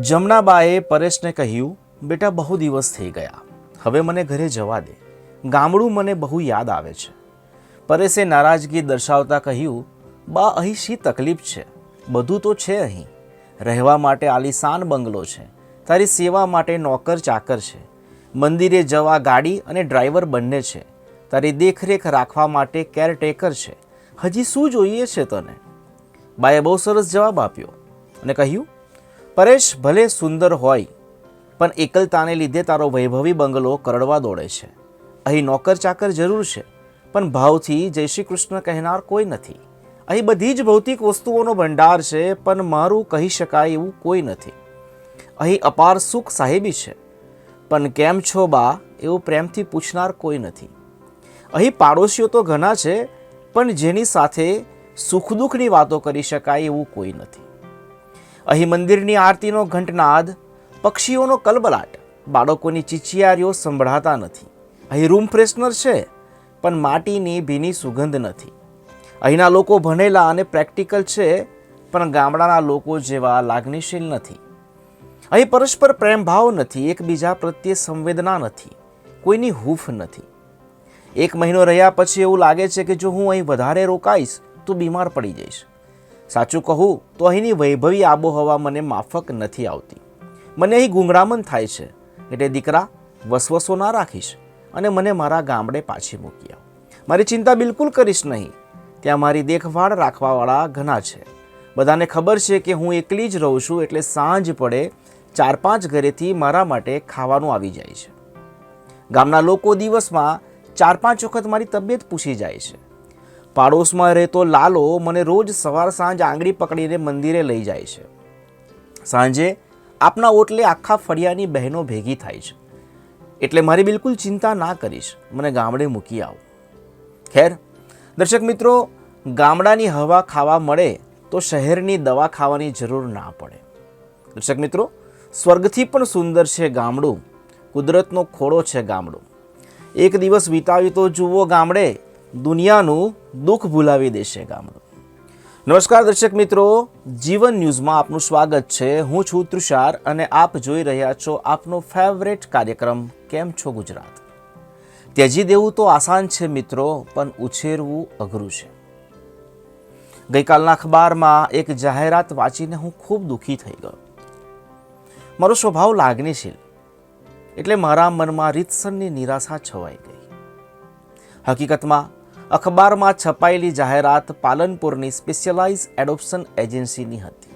જમનાબાએ પરેશને કહ્યું, બેટા, બહુ દિવસ થઈ ગયા. હવે મને ઘરે જવા દે. ગામડું મને બહુ યાદ આવે છે. પરેશે નારાજગી દર્શાવતા કહ્યું, બા, અહીં શી તકલીફ છે? બધું તો છે અહીં. રહેવા માટે આલીશાન બંગલો છે. તારી સેવા માટે નોકર ચાકર છે. મંદિરે જવા ગાડી અને ડ્રાઈવર બંને છે. તારી દેખરેખ રાખવા માટે કેરટેકર છે. હજી શું જોઈએ છે તને? બાએ બહુ સરસ જવાબ આપ્યો અને કહ્યું પરેશ ભલે સુંદર હોય, પણ એકલતાને લીધે તારો વૈભવી બંગલો કરડવા દોડે છે. અહીં નોકર ચાકર જરૂર છે, પણ ભાવથી જય શ્રી કૃષ્ણ કહેનાર કોઈ નથી. અહીં બધી જ ભૌતિક વસ્તુઓનો ભંડાર છે, પણ મારું કહી શકાય એવું કોઈ નથી. અહીં અપાર સુખ સાહેબી છે, પણ કેમ છો બા, એવું પ્રેમથી પૂછનાર કોઈ નથી. અહીં પાડોશીઓ તો ઘણા છે, પણ જેની સાથે સુખ દુઃખની વાતો કરી શકાય એવું કોઈ નથી. અહીં મંદિરની આરતીનો ઘંટનાદ, પક્ષીઓનો કલબલાટ, બાળકોની ચીચિયારીઓ સંભળાતા નથી. અહીં રૂમ ફ્રેશનર છે, પણ માટીની ભીની સુગંધ નથી. અહીંના લોકો ભણેલા અને પ્રેક્ટિકલ છે, પણ ગામડાના લોકો જેવા લાગણીશીલ નથી. અહીં પરસ્પર પ્રેમભાવ નથી, એકબીજા પ્રત્યે સંવેદના નથી, કોઈની હૂફ નથી. એક મહિનો રહ્યા પછી એવું લાગે છે કે જો હું અહીં વધારે રોકાઈશ, તો બીમાર પડી જઈશ. સાચું કહું તો અહીંની વૈભવી આબોહવા મને માફક નથી આવતી. મને અહીં ગુંગળામણ થાય છે, એટલે દીકરા વસવસો ના રાખીશ અને મને મારા ગામડે પાછી મૂકી આવ. મારી ચિંતા બિલકુલ કરીશ નહીં. ત્યાં મારી દેખભાળ રાખવાવાળા ઘણા છે. બધાને ખબર છે કે હું એકલી જ રહું છું એટલે સાંજ પડે ચાર પાંચ ઘરેથી મારા માટે ખાવાનું આવી જાય છે. ગામના લોકો દિવસમાં ચાર પાંચ વખત મારી તબિયત પૂછી જાય છે. પાડોશમાં રહેતો લાલો મને રોજ સવાર સાંજ આંગળી પકડીને મંદિરે લઈ જાય છે. સાંજે આપના ઓટલે આખા ફળિયાની બહેનો ભેગી થાય છે. એટલે મારી બિલકુલ ચિંતા ના કરીશ. મને ગામડે મૂકી આવો. ખેર, દર્શક મિત્રો, ગામડાની હવા ખાવા મળે તો શહેરની દવા ખાવાની જરૂર ના પડે. દર્શક મિત્રો, સ્વર્ગથી પણ સુંદર છે ગામડું. કુદરતનો ખોળો છે ગામડું. એક દિવસ વિતાવી તો જુઓ ગામડે દુનિયાનું દુઃખ ભૂલાવી દેશે ગામડું. નમસ્કાર દર્શક મિત્રો, જીવન ન્યૂઝમાં આપનું સ્વાગત છે. હું છું તુષાર અને આપ જોઈ રહ્યા છો આપનો ફેવરેટ કાર્યક્રમ, કેમ છો ગુજરાત? ત્યજી દેવું તો આસાન છે મિત્રો, પણ ઉછેરવું અઘરું છે. ગઈકાલના અખબારમાં એક જાહેરાત વાંચીને હું ખૂબ દુઃખી થઈ ગયો. મારો સ્વભાવ લાગણીશીલ, એટલે મારા મનમાં રીતસરની નિરાશા છવાઈ ગઈ. હકીકતમાં અખબારમાં છપાયેલી જાહેરાત પાલનપુરની સ્પેશિયલાઇઝ એડોપ્શન એજન્સીની હતી.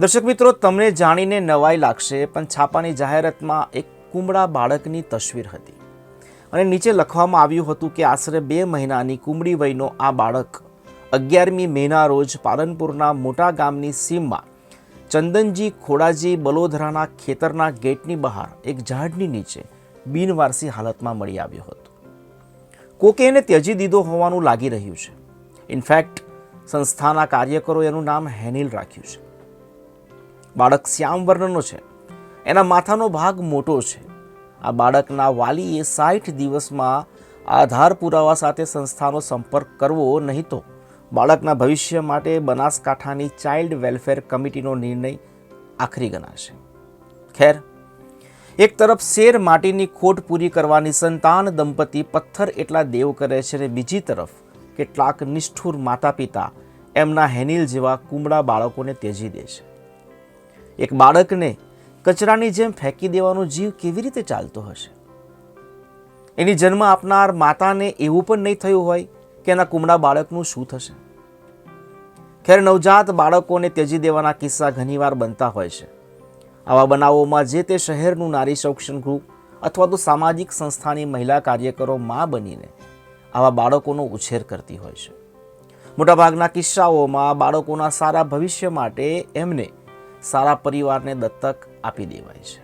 દર્શક મિત્રો, તમને જાણીને નવાઈ લાગશે, પણ છાપાની જાહેરાતમાં એક કુમળા બાળકની તસવીર હતી. અને નીચે લખવામાં આવ્યું હતું કે આશરે બે મહિનાની કુમળી વયનો આ બાળક અગિયારમી મેના રોજ પાલનપુરના મોટા ગામની સીમમાં ચંદનજી ખોડાજી બલોધરાના ખેતરના ગેટની બહાર એક ઝાડની નીચે બિનવારસી હાલતમાં મળી આવ્યો હતો. કોકે એને ત્યજી દીધો હોવાનું લાગી રહ્યું છે. ઇનફેક્ટ સંસ્થાના કાર્યકરો એનું નામ હેનિલ રાખ્યું છે. બાળક શ્યામ વર્ણનો છે. એના માથાનો ભાગ મોટો છે. આ બાળકના વાલીએ સાઠ દિવસમાં આધાર પુરાવા સાથે સંસ્થાનો સંપર્ક કરવો નહીં તો બાળકના ભવિષ્ય માટે બનાસકાંઠાની ચાઇલ્ડ વેલફેર કમિટીનો નિર્ણય આખરી ગણાશે. ખેર એક તરફ શેર માટીની ખોટ પૂરી કરવાની સંતાન દંપતી પથ્થર એટલા દેવ કરે છે અને બીજી તરફ કેટલાક નિષ્ઠુર માતા પિતા એમના હેનિલ જેવા કુમળા બાળકોને ત્યજી દે છે. એક બાળકને કચરાની જેમ ફેંકી દેવાનો જીવ કેવી રીતે ચાલતો હશે? એની જન્મ આપનાર માતાને એવું પણ નહીં થયું હોય કે એના કુમળા બાળકનું શું થશે? ખેર નવજાત બાળકોને ત્યજી દેવાના કિસ્સા ઘણીવાર બનતા હોય છે. આવા બનાવોમાં જે તે શહેરનું નારી સંરક્ષણ ગ્રુપ અથવા તો સામાજિક સંસ્થાની મહિલા કાર્યકરો મા બનીને આવા બાળકોનો ઉછેર કરતી હોય છે. મોટાભાગના કિસ્સાઓમાં બાળકોના સારા ભવિષ્ય માટે એમને સારા પરિવારને દત્તક આપી દેવાય છે.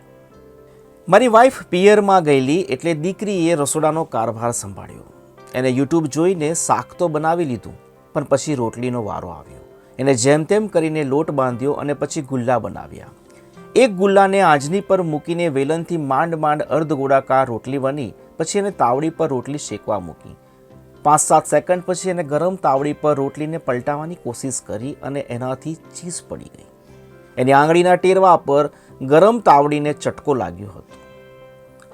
મારી વાઈફ પિયરમાં ગયેલી એટલે દીકરીએ રસોડાનો કારભાર સંભાળ્યો. એને યુટ્યુબ જોઈને શાક તો બનાવી લીધું, પણ પછી રોટલીનો વારો આવ્યો. એને જેમ તેમ કરીને લોટ બાંધ્યો અને પછી ગુલ્લા બનાવ્યા. એક ગુલ્લાને આજની પર મૂકીને વેલણથી માંડ માંડ અર્ધ ગોળાકાર રોટલી બની પછી એને તાવડી પર રોટલી શેકવા મૂકી. પાંચ સાત સેકન્ડ પછી એને ગરમ તાવડી પર રોટલીને પલટાવવાની કોશિશ કરી અને એનાથી ચીઝ પડી ગઈ. એની આંગળીના ટેરવા પર ગરમ તાવડીને ચટકો લાગ્યો હતો.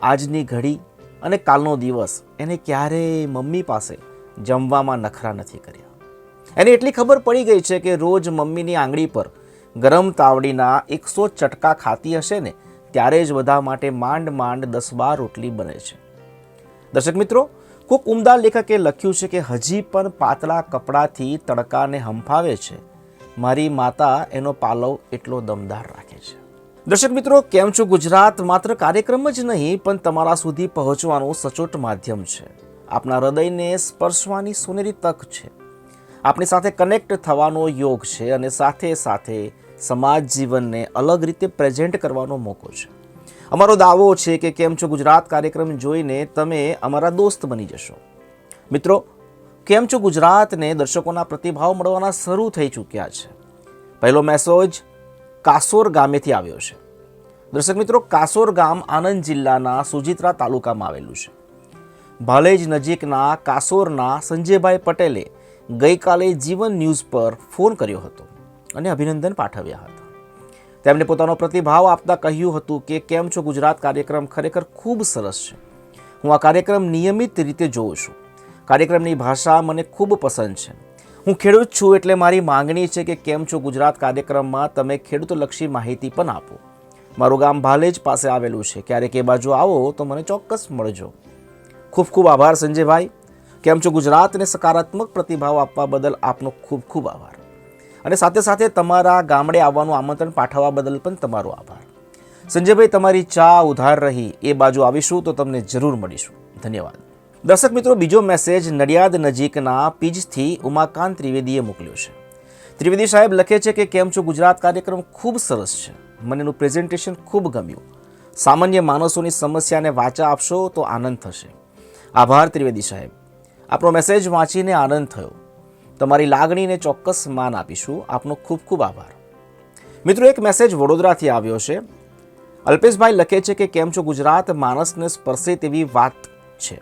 આજની ઘડી અને કાલનો દિવસ એને ક્યારેય મમ્મી પાસે જમવામાં નખરા નથી કર્યા. એને એટલી ખબર પડી ગઈ છે કે રોજ મમ્મીની આંગળી પર ગરમ તાવડીના એકસો ચટકા ખાતી હશે ને, ત્યારે જ બધા માટે માંડ માંડ દસ બાર રોટલી બને છે. દર્શક મિત્રો ખૂબ ઉમદા લેખકે લખ્યું છે કે હજી પણ પાતળા કપડાથી તડકાને હંફાવે છે. મારી માતા એનો પાલવ એટલો દમદાર રાખે છે. દર્શક મિત્રો, કેમ છો? ગુજરાત માત્ર કાર્યક્રમ જ નહીં, પણ તમારા સુધી પહોંચવાનું સચોટ માધ્યમ છે. આપના હૃદયને સ્પર્શવાની સોનેરી તક છે. આપણી સાથે કનેક્ટ થવાનો યોગ છે અને સાથે સાથે સમાજ જીવનને અલગ રીતે પ્રેઝેન્ટ કરવાનો મોકો છે. અમારો દાવો છે કે કેમ છો ગુજરાત કાર્યક્રમ જોઈને તમે અમારા દોસ્ત બની જશો. મિત્રો, કેમ છો ગુજરાતને દર્શકોના પ્રતિભાવ મળવાના શરૂ થઈ ચૂક્યા છે. પહેલો મેસેજ કાસોર ગામેથી આવ્યો છે. દર્શક મિત્રો, કાસોર ગામ આણંદ જિલ્લાના સુજિત્રા તાલુકામાં આવેલું છે. ભાલેજ નજીકના કાસોરના સંજયભાઈ પટેલે ગઈકાલે જીવન ન્યૂઝ પર ફોન કર્યો હતો. અને અભિનંદન પાઠવ્યા હતા. તેમણે પોતાનો પ્રતિભાવ આપતા કહ્યું હતું કે, કેમ છો ગુજરાત? કાર્યક્રમ ખરેખર ખૂબ સરસ છે. હું આ કાર્યક્રમ નિયમિત રીતે જોઉં છું. કાર્યક્રમની ભાષા મને ખૂબ પસંદ છે. હું ખેડૂત છું એટલે મારી માંગણી છે કે, કેમ છો ગુજરાત? કાર્યક્રમમાં તમે ખેડૂતલક્ષી માહિતી પણ આપો. મારું ગામ ભાલેજ પાસે આવેલું છે. ક્યારેક એ બાજુ આવો તો મને ચોક્કસ મળજો. ખૂબ ખૂબ આભાર સંજયભાઈ. કેમ છો ગુજરાતને સકારાત્મક પ્રતિભાવ આપવા બદલ આપનો ખૂબ ખૂબ આભાર. અને સાથે સાથે તમારા ગામડે આવવાનું આમંત્રણ પાઠવવા બદલ પણ તમારો આભાર. સંજયભાઈ, તમારી ચા ઉધાર રહી, એ બાજુ આવીશું તો તમને જરૂર મળીશું. ધન્યવાદ. દર્શક મિત્રો, બીજો મેસેજ નડિયાદ નજીકના પીજથી ઉમાકાંત ત્રિવેદીએ મોકલ્યો છે. ત્રિવેદી સાહેબ લખે છે કે, કેમ છો? ગુજરાત કાર્યક્રમ ખૂબ સરસ છે. મને એનું પ્રેઝન્ટેશન ખૂબ ગમ્યું. સામાન્ય માણસોની સમસ્યાને વાચા આપશો તો આનંદ થશે. આભાર ત્રિવેદી સાહેબ. આપણો મેસેજ વાંચીને આનંદ થયો. તમારી લાગણીને ચોક્કસ માન આપીશું. આપનો ખૂબ ખૂબ આભાર. મિત્રો, એક મેસેજ વડોદરાથી આવ્યો છે. અલ્પેશભાઈ લખે છે કે, કેમ છો ગુજરાત? માણસને સ્પર્શે તેવી વાત છે.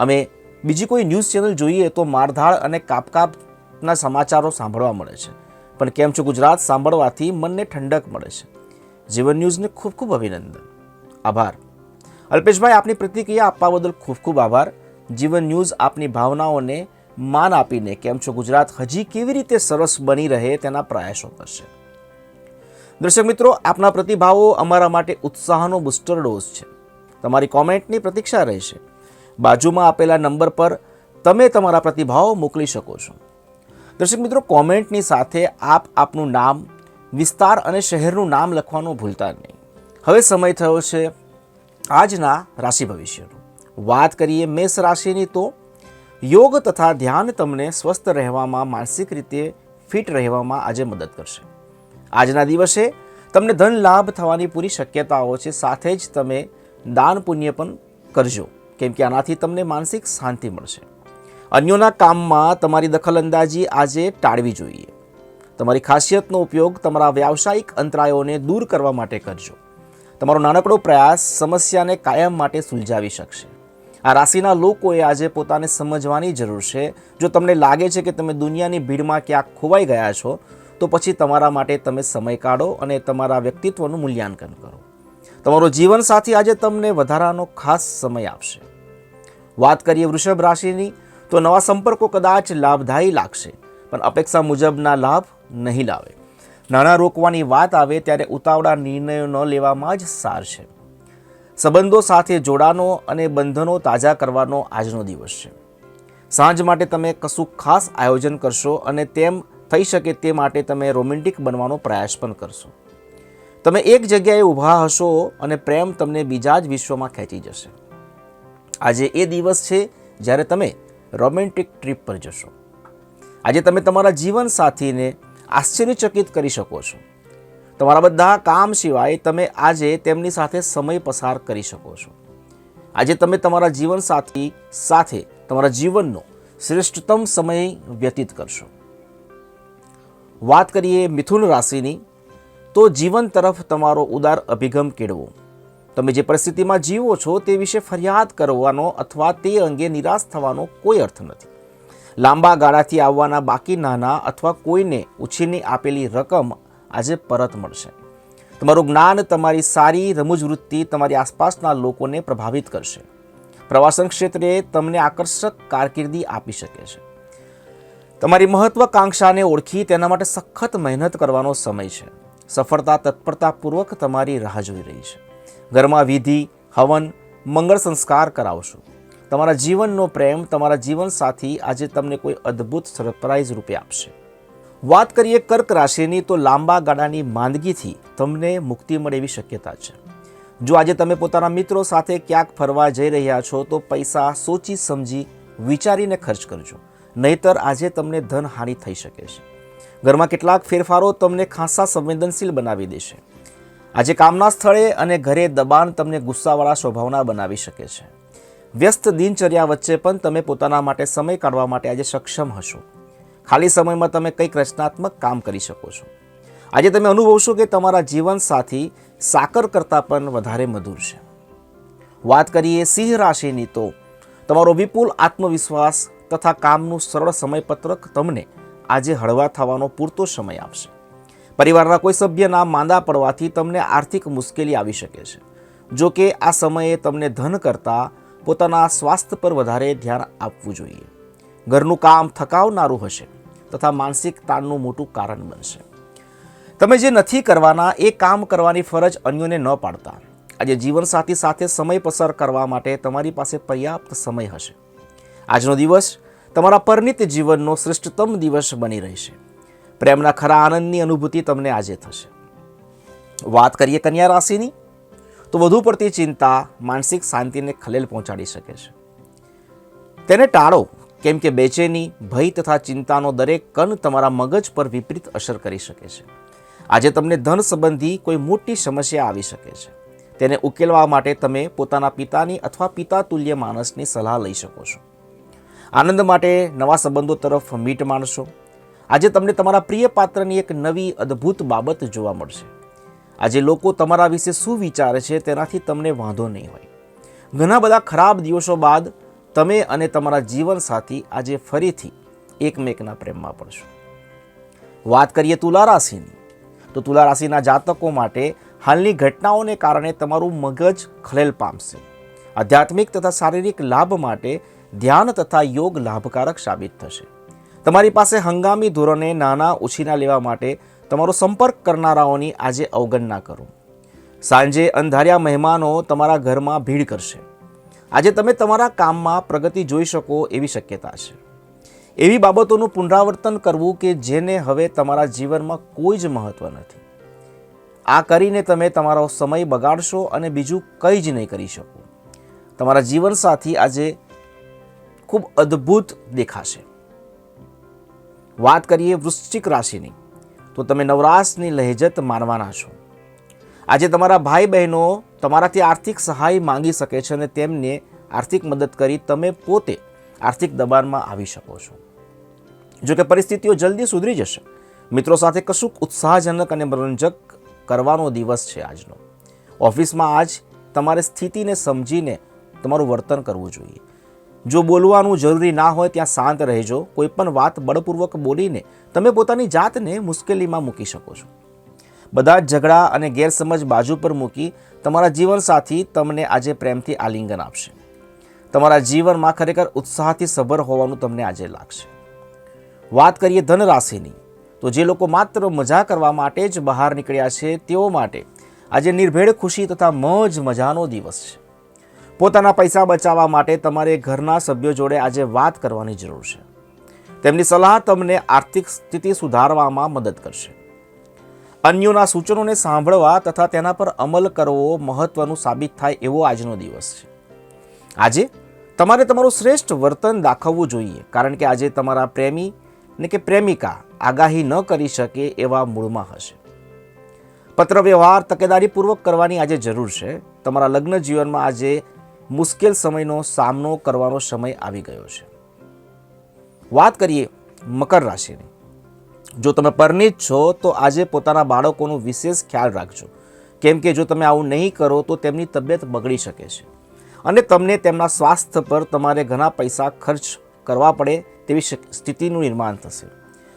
અમે બીજી કોઈ ન્યૂઝ ચેનલ જોઈએ તો મારધાળ અને કાપકાપના સમાચારો સાંભળવા મળે છે. પણ કેમ છો ગુજરાત? સાંભળવાથી મનને ઠંડક મળે છે. જીવન ન્યૂઝને ખૂબ ખૂબ અભિનંદન. આભાર. અલ્પેશભાઈ, આપની પ્રતિક્રિયા આપવા બદલ ખૂબ ખૂબ આભાર. જીવન ન્યૂઝ આપની ભાવનાઓને માન આપીને કેમ છો ગુજરાત હજી કેવી રીતે સરસ બની રહે તેના પ્રયાસો કરશે. દર્શક મિત્રો, આપના પ્રતિભાવો અમારા માટે ઉત્સાહનો બુસ્ટર ડોઝ છે. તમારી કોમેન્ટની પ્રતીક્ષા રહેશે. બાજુમાં આપેલા નંબર પર તમે તમારા પ્રતિભાવો મોકલી શકો છો. દર્શક મિત્રો, કોમેન્ટની સાથે આપ આપનું નામ, વિસ્તાર અને શહેરનું નામ લખવાનું ભૂલતા નહીં. હવે સમય થયો છે આજના રાશિ ભવિષ્યનું. વાત કરીએ મેષ રાશિની તો યોગ તથા ધ્યાન તમને સ્વસ્થ રહેવામાં, માનસિક રીતે ફિટ રહેવામાં આજે મદદ કરશે. આજના દિવસે તમને ધન લાભ થવાની પૂરી શક્યતાઓ છે, સાથે જ તમે દાન પુણ્ય પણ કરજો, કેમ કે આનાથી તમને માનસિક શાંતિ મળશે. અન્યોના કામમાં તમારી દખલઅંદાજી આજે ટાળવી જોઈએ. તમારી ખાસિયતનો ઉપયોગ તમારા વ્યાવસાયિક અંતરાયોને દૂર કરવા માટે કરજો. તમારો નાનકડો પ્રયાસ સમસ્યાને કાયમ માટે સુલઝાવી શકશે. આ રાશિના લોકોએ આજે પોતાને સમજવાની જરૂર છે. જો તમને લાગે છે કે તમે દુનિયાની ભીડમાં ક્યાંક ખોવાઈ ગયા છો, તો પછી તમારા માટે તમે સમય કાઢો અને તમારા વ્યક્તિત્વનું મૂલ્યાંકન કરો. તમારો જીવનસાથી આજે તમને વધારાનો ખાસ સમય આપશે. વાત કરીએ વૃષભ રાશિની, તો નવા સંપર્કો કદાચ લાભદાયી લાગશે, પણ અપેક્ષા મુજબના લાભ નહીં લાવે. નાણાં રોકવાની વાત આવે ત્યારે ઉતાવળા નિર્ણયો ન લેવામાં જ સાર છે. સંબંધો સાથે જોડાનો અને બંધનો તાજા કરવાનો આજનો દિવસ છે. સાંજ માટે તમે કશું ખાસ આયોજન કરશો અને તેમ થઈ શકે તે માટે તમે રોમેન્ટિક બનવાનો પ્રયાસ પણ કરશો. તમે એક જગ્યાએ ઊભા હશો અને પ્રેમ તમને બીજા જ વિશ્વમાં ખેંચી જશે. આજે એ દિવસ છે જ્યારે તમે રોમેન્ટિક ટ્રીપ પર જશો. આજે તમે તમારા જીવન સાથીને આશ્ચર્યચકિત કરી શકો છો. તમારા બધા કામ સિવાય તમે આજે તેમની સાથે સમય પસાર કરી શકો છો. આજે તમે તમારા જીવનસાથી સાથે તમારા જીવનનો શ્રેષ્ઠતમ સમય વ્યતીત કરશો. વાત કરીએ મિથુન રાશિની, તો જીવન તરફ તમારો ઉદાર અભિગમ કેળવો. તમે જે પરિસ્થિતિમાં જીવો છો તે વિશે ફરિયાદ કરવાનો અથવા તે અંગે નિરાશ થવાનો કોઈ અર્થ નથી. લાંબા ગાળાથી આવવાના બાકી નાના અથવા કોઈને ઉછીની આપેલી રકમ આજે પરત મળશે. તમારું જ્ઞાન, તમારી સારી રમૂજવૃત્તિ તમારી આસપાસના લોકોને પ્રભાવિત કરશે. પ્રવાસન ક્ષેત્રે તમને આકર્ષક કારકિર્દી આપી શકે છે. તમારી મહત્વાકાંક્ષાને ઓળખી તેના માટે સખત મહેનત કરવાનો સમય છે. સફળતા તત્પરતાપૂર્વક તમારી રાહ જોઈ રહી છે. ઘરમાં વિધિ, હવન, મંગળ સંસ્કાર કરાવશો. તમારા જીવનનો પ્રેમ, તમારા જીવનસાથી આજે તમને કોઈ અદ્ભુત સરપ્રાઇઝ રૂપે આપશે. વાત કરીએ કર્ક રાશિની, તો લાંબા ગાળાની માંદગીથી તમને મુક્તિ મળે એવી શક્યતા છે. જો આજે તમે પોતાના મિત્રો સાથે ક્યાંક ફરવા જઈ રહ્યા છો, તો પૈસા સોચી સમજી વિચારીને ખર્ચ કરજો. નહીતર આજે તમને ધનહાનિ થઈ શકે છે. ઘરમાં કેટલાક ફેરફારો તમને ખાસા સંવેદનશીલ બનાવી દેશે. આજે કામના સ્થળે અને ઘરે દબાણ તમને ગુસ્સાવાળા સ્વભાવના બનાવી શકે છે. વ્યસ્ત દિનચર્યા વચ્ચે પણ તમે પોતાના માટે સમય કાઢવા માટે આજે સક્ષમ હશો. ખાલી સમયમાં તમે કંઈક રચનાત્મક કામ કરી શકો છો. આજે તમે અનુભવશો કે તમારા જીવનસાથી સાકર કરતાં પણ વધારે મધુર છે. વાત કરીએ સિંહ રાશિની તો તમારો વિપુલ આત્મવિશ્વાસ તથા કામનું સરળ સમયપત્રક તમને આજે હળવા થવાનો પૂરતો સમય આપશે. પરિવારના કોઈ સભ્યના માંદા પડવાથી તમને આર્થિક મુશ્કેલી આવી શકે છે. જો કે આ સમયે તમને ધન કરતાં પોતાના સ્વાસ્થ્ય પર વધારે ધ્યાન આપવું જોઈએ. ઘરનું કામ થકાવનારું હશે. તથા માનસિક તાણનું મોટું કારણ બનશે. તમે જે નથી કરવાના, એ કામ કરવાની ફરજ અન્યોને ન પાડતા. આજે જીવનસાથી સાથે સમય પસાર કરવા માટે તમારી પાસે પર્યાપ્ત સમય હશે. આજનો દિવસ તમારા પરિણિત જીવનનો શ્રેષ્ઠતમ દિવસ બની રહેશે. પ્રેમના ખરા આનંદની અનુભૂતિ તમને આજે થશે. વાત કરીએ કન્યા રાશિની, તો વધુ પડતી ચિંતા માનસિક શાંતિને ખલેલ પહોંચાડી શકે છે. તેને ટાળો. કેમ કે બેચેની ભય તથા ચિંતાનો દરેક કણ તમારા મગજ પર વિપરીત અસર કરી શકે છે. આજે તમને ધન સંબંધી કોઈ મોટી સમસ્યા આવી શકે છે. તેને ઉકેલવા માટે તમે પોતાના પિતાની અથવા પિતા તુલ્ય માણસની સલાહ લઈ શકો છો. આનંદ માટે નવા સંબંધો તરફ મીટ માણશો. આજે તમને તમારા પ્રિય પાત્રની એક નવી અદ્ભુત બાબત જોવા મળશે. આજે લોકો તમારા વિશે શું વિચારે છે તેનાથી તમને વાંધો નહીં હોય. ઘણા બધા ખરાબ દિવસો બાદ તમે અને તમારા જીવનસાથી આજે ફરીથી એકમેકના પ્રેમમાં પડશો. વાત કરીએ તુલા રાશિની, તો તુલા રાશિના જાતકો માટે હાલની ઘટનાઓને કારણે તમારું મગજ ખલેલ પામશે. આધ્યાત્મિક તથા શારીરિક લાભ માટે ધ્યાન તથા યોગ લાભકારક સાબિત થશે. તમારી પાસે હંગામી ધોરણે નાના ઉછીના લેવા માટે તમારો સંપર્ક કરનારાઓની આજે અવગણના કરો. સાંજે અંધાર્યા મહેમાનો તમારા ઘરમાં ભીડ કરશે. આજે તમે તમારા કામમાં પ્રગતિ જોઈ શકો એવી શક્યતા છે. એવી બાબતોનું પુનરાવર્તન કરવું કે જેને હવે તમારા જીવનમાં કોઈ જ મહત્વ નથી. આ કરીને તમે તમારો સમય બગાડશો અને બીજું કંઈ જ નહીં કરી શકો. તમારા જીવનસાથી આજે ખૂબ અદ્ભુત દેખાશે. વાત કરીએ વૃશ્ચિક રાશિની, તો તમે નવરાશની લહેજત માનવાના છો. આજે તમારા ભાઈ બહેનો તમારાથી આર્થિક સહાય માંગી શકે છે અને તેમને આર્થિક મદદ કરી તમે પોતે આર્થિક દબાણમાં આવી શકો છો. જો કે પરિસ્થિતિઓ જલ્દી સુધરી જશે. મિત્રો સાથે કશુંક ઉત્સાહજનક અને મનોરંજક કરવાનો દિવસ છે આજનો. ઓફિસમાં આજ તમારે સ્થિતિને સમજીને તમારું વર્તન કરવું જોઈએ. જો બોલવાનું જરૂરી ના હોય ત્યાં શાંત રહેજો. કોઈ પણ વાત બળપૂર્વક બોલીને તમે પોતાની જાતને મુશ્કેલીમાં મૂકી શકો છો. બધા જ ઝઘડા અને ગેરસમજ બાજુ પર મૂકી તમારા જીવનસાથી તમને આજે પ્રેમથી આલિંગન આપશે. તમારા જીવનમાં ખરેખર ઉત્સાહથી સભર હોવાનું તમને આજે લાગશે. વાત કરીએ ધન રાશિની તો જે લોકો માત્ર મજા કરવા માટે જ બહાર નીકળ્યા છે, તેઓ માટે આજે નિર્ભેળ ખુશી તથા મોજ મજાનો દિવસ છે. પોતાના પૈસા બચાવવા માટે તમારે ઘરના સભ્યો જોડે આજે વાત કરવાની જરૂર છે. તેમની સલાહ તમને આર્થિક સ્થિતિ સુધારવામાં મદદ કરશે. અન્યોના સૂચનોને સાંભળવા તથા તેના પર અમલ કરવો મહત્વનું સાબિત થાય એવો આજનો દિવસ છે. આજે તમારે તમારું શ્રેષ્ઠ વર્તન દાખવવું જોઈએ, કારણ કે આજે તમારા પ્રેમી ને કે પ્રેમિકા આગાહી ન કરી શકે એવા મૂળમાં હશે. પત્ર વ્યવહાર તકેદારીપૂર્વક કરવાની આજે જરૂર છે. તમારા લગ્ન જીવનમાં આજે મુશ્કેલ સમયનો સામનો કરવાનો સમય આવી ગયો છે. વાત કરીએ મકર રાશિની. જો તમે પરણિત છો, તો આજે પોતાના બાળકોનો વિશેષ ખ્યાલ રાખજો. કેમ કે જો તમે આવું નહીં કરો, તો તેમની તબિયત બગડી શકે છે. અને તમને તેમના સ્વાસ્થ્ય પર તમારે ઘણા પૈસા ખર્ચ કરવા પડે તેવી સ્થિતિનું નિર્માણ થશે.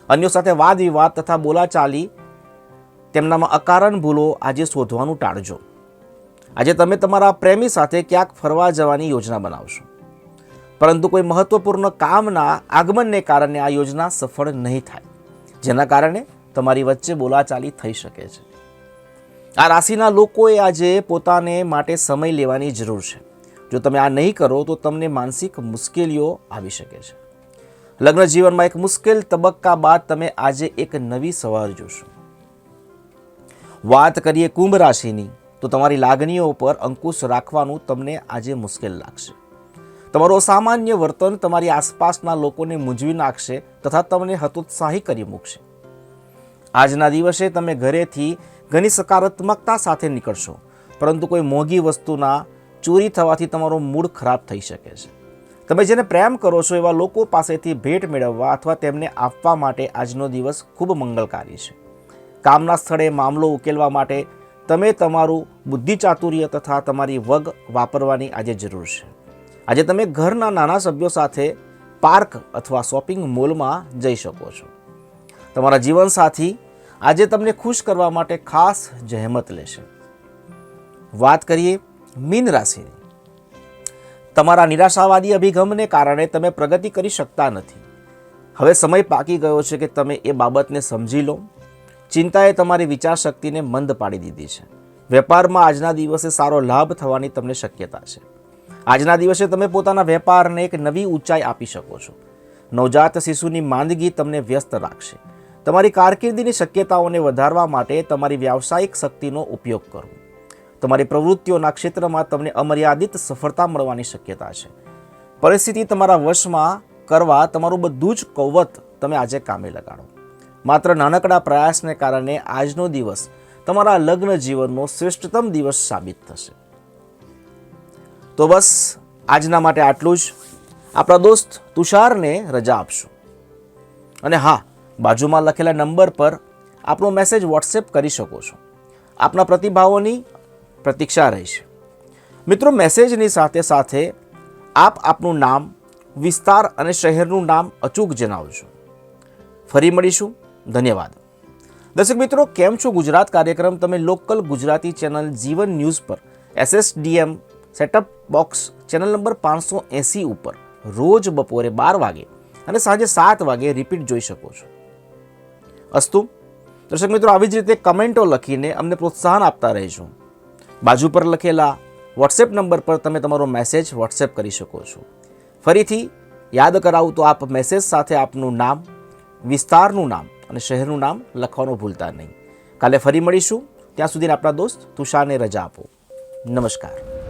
અન્યો સાથે વાદ વિવાદ તથા બોલાચાલી તેમનામાં અકારણ ભૂલો આજે શોધવાનું ટાળજો. આજે તમે તમારા પ્રેમી સાથે ક્યાંક ફરવા જવાની યોજના બનાવશો. પરંતુ કોઈ મહત્વપૂર્ણ કામના આગમનને કારણે આ યોજના સફળ નહીં થાય. જેના કારણે તમારી વચ્ચે બોલાચાલી થઈ શકે છે. આ રાશિના લોકોએ આજે પોતાને માટે સમય લેવાની જરૂર છે. જો તમે આ નહીં કરો, તો તમને માનસિક મુશ્કેલીઓ આવી શકે છે. લગ્ન જીવનમાં એક મુશ્કેલ તબક્કા બાદ તમે આજે એક નવી સવાર જોશો. વાત કરીએ કુંભ રાશિની, તો તમારી લાગણીઓ પર અંકુશ રાખવાનું તમને આજે મુશ્કેલ લાગશે. તમારું અસામાન્ય વર્તન તમારી આસપાસના લોકોને મૂંઝવી નાખશે તથા તમને હતોત્સાહી કરી મૂકશે. આજના દિવસે તમે ઘરેથી ઘણી સકારાત્મકતા સાથે નીકળશો, પરંતુ કોઈ મોંઘી વસ્તુના ચોરી થવાથી તમારો મૂડ ખરાબ થઈ શકે છે. તમે જેને પ્રેમ કરો છો એવા લોકો પાસેથી ભેટ મેળવવા અથવા તેમને આપવા માટે આજનો દિવસ ખૂબ મંગલકારી છે. કામના સ્થળે મામલો ઉકેલવા માટે તમે તમારું બુદ્ધિ ચાતુર્ય તથા તમારી વગ વાપરવાની આજે જરૂર છે. આજે તમે ઘરના નાના સભ્યો સાથે પાર્ક અથવા શોપિંગ મોલમાં જઈ શકો છો. તમારા જીવનસાથી આજે તમને ખુશ કરવા માટે ખાસ જહેમત લેશે. વાત કરીએ મીન રાશિની. તમારા નિરાશાવાદી અભિગમને કારણે તમે પ્રગતિ કરી શકતા નથી. હવે સમય પાકી ગયો છે કે તમે એ બાબતને સમજી લો. ચિંતાએ તમારી વિચાર શક્તિને મંદ પાડી દીધી છે. વેપારમાં આજના દિવસે સારો લાભ થવાની તમને શક્યતા છે. આજના દિવસે તમે પોતાના વેપારને એક નવી ઊંચાઈ આપી શકો છો. નવજાત શિશુની માંદગી તમને વ્યસ્ત રાખશે. તમારી કારકિર્દીની શક્યતાઓને વધારવા માટે તમારી વ્યાવસાયિક શક્તિનો ઉપયોગ કરો. તમારી પ્રવૃત્તિઓના ક્ષેત્રમાં તમને અમર્યાદિત સફળતા મળવાની શક્યતા છે. પરિસ્થિતિ તમારા વશમાં કરવા તમારું બધું જ કૌવત તમે આજે કામે લગાડો. માત્ર નાનકડા પ્રયાસને કારણે આજનો દિવસ તમારા લગ્ન જીવનનો શ્રેષ્ઠતમ દિવસ સાબિત થશે. તો બસ, આજના માટે આટલું જ. આપણા દોસ્ત તુષારને રજા આપશું. અને હા, બાજુમાં લખેલા નંબર પર આપણો મેસેજ વોટ્સએપ કરી શકો છો. આપના પ્રતિભાવોની પ્રતીક્ષા રહેશે. મિત્રો મેસેજની સાથે સાથે આપ આપનું નામ, વિસ્તાર અને શહેરનું નામ અચૂક જણાવજો. ફરી મળીશું. ધન્યવાદ. દર્શક મિત્રો, કેમ છો ગુજરાત કાર્યક્રમ? તમે local Gujarati channel Jivan news પર SSDM setup box channel number પાંચસો એંસી ઉપર રોજ બપોરે બાર વાગે અને સાંજે સાત વાગે રિપીટ જોઈ શકો છો. અસ્તુ, દર્શક મિત્રો, આવી જ રીતે કમેન્ટો લખીને અમને પ્રોત્સાહન આપતા રહેજો. બાજુ પર લખેલા વોટ્સએપ નંબર પર તમે તમારો મેસેજ વોટ્સએપ કરી શકો છો. ફરીથી યાદ કરાવું તો આપ મેસેજ સાથે આપનું નામ, વિસ્તારનું નામ અને શહેરનું નામ લખવાનું ભૂલતા નહીં. કાલે ફરી મળીશું. ત્યાં સુધી આપણા દોસ્ત તુષારને રજા આપો. નમસ્કાર.